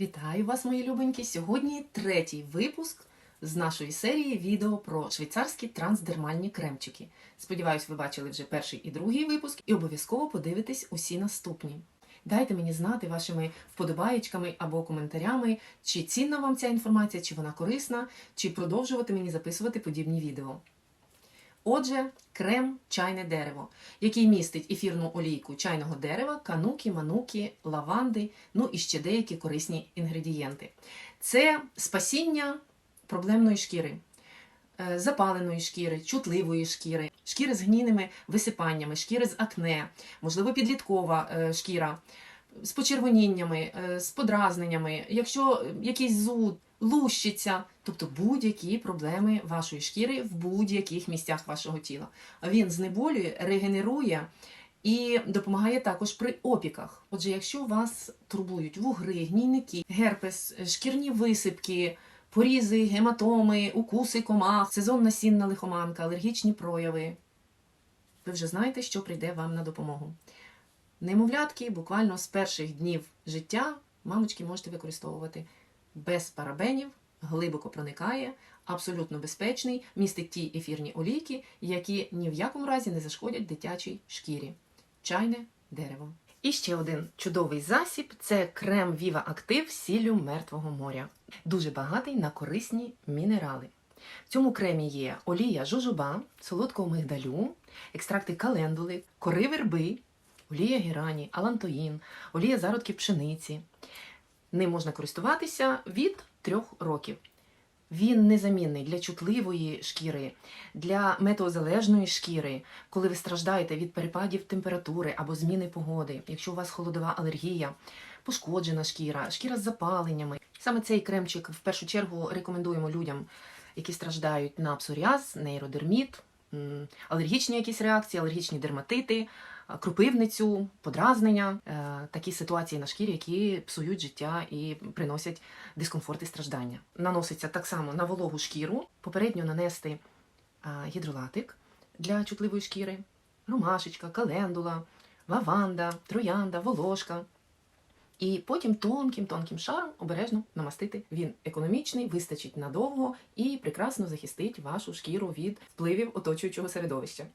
Вітаю вас, мої любенькі! Сьогодні третій випуск з нашої серії відео про швейцарські трансдермальні кремчики. Сподіваюсь, ви бачили вже перший і другий випуск, і обов'язково подивитесь усі наступні. Дайте мені знати вашими вподобаєчками або коментарями, чи цінна вам ця інформація, чи вона корисна, чи продовжувати мені записувати подібні відео. Отже, крем чайне дерево, який містить ефірну олійку чайного дерева, кануки, мануки, лаванди, ну і ще деякі корисні інгредієнти. Це спасіння проблемної шкіри, е, запаленої шкіри, чутливої шкіри, шкіри з гнійними висипаннями, шкіри з акне, можливо, підліткова е, шкіра. З почервоніннями, е, з подразненнями, якщо якийсь зуд, лущиться, тобто будь-які проблеми вашої шкіри в будь-яких місцях вашого тіла. Він знеболює, регенерує і допомагає також при опіках. Отже, якщо вас турбують вугри, гнійники, герпес, шкірні висипки, порізи, гематоми, укуси комах, сезонна сінна лихоманка, алергічні прояви, ви вже знаєте, що прийде вам на допомогу. Немовлятки буквально з перших днів життя мамочки можете використовувати без парабенів, глибоко проникає, абсолютно безпечний, містить ті ефірні олійки, які ні в якому разі не зашкодять дитячій шкірі. Чайне дерево. І ще один чудовий засіб це крем Active з сіллю мертвого моря. Дуже багатий на корисні мінерали. В цьому кремі є олія жожоба, солодкого мигдалю, екстракти календули, кори верби, олія герані, алантоїн, олія зародків пшениці. Ним можна користуватися від трьох років. Він незамінний для чутливої шкіри, для метеозалежної шкіри, коли ви страждаєте від перепадів температури або зміни погоди, якщо у вас холодова алергія, пошкоджена шкіра, шкіра з запаленнями. Саме цей кремчик в першу чергу рекомендуємо людям, які страждають на псоріаз, нейродерміт, алергічні якісь реакції, алергічні дерматити, крупивницю, подразнення, е, такі ситуації на шкірі, які псують життя і приносять дискомфорт і страждання. Наноситься так само на вологу шкіру, попередньо нанести гідролатик для чутливої шкіри, ромашечка, календула, лаванда, троянда, волошка. І потім тонким-тонким шаром обережно намастити. Він економічний, вистачить надовго і прекрасно захистить вашу шкіру від впливів оточуючого середовища.